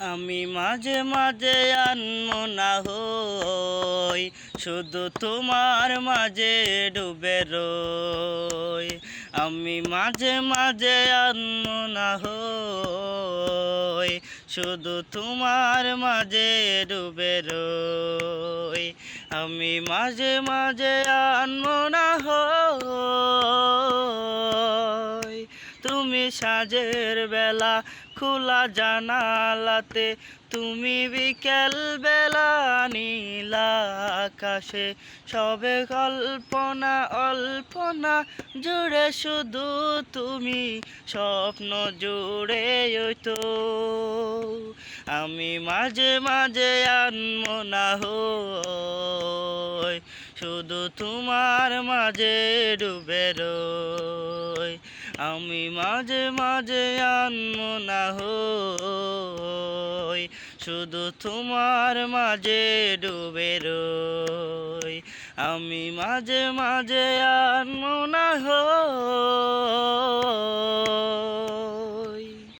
আমি মাঝে মাঝে আনমো না হই, শুধু তোমার মাঝে ডুবে রই। আমি মাঝে মাঝে আনমো না হই, শুধু তোমার মাঝে ডুবে রই। আমি মাঝে মাঝে আনমো না হই সাজের বেলা খোলা জানালাতে তুমি বিকেল বেলা নীলা আকাশে। সবে কল্পনা, অল্পনা জুড়ে শুধু তুমি, স্বপ্ন জুড়ে তো আমি মাঝে মাঝে আনমো না হই, শুধু তোমার মাঝে ডুবে রই। আমি মাঝে মাঝে আনমো না হই, শুধু তোমার মাঝে ডুবে রই। আমি মাঝে মাঝে আনমো না হই।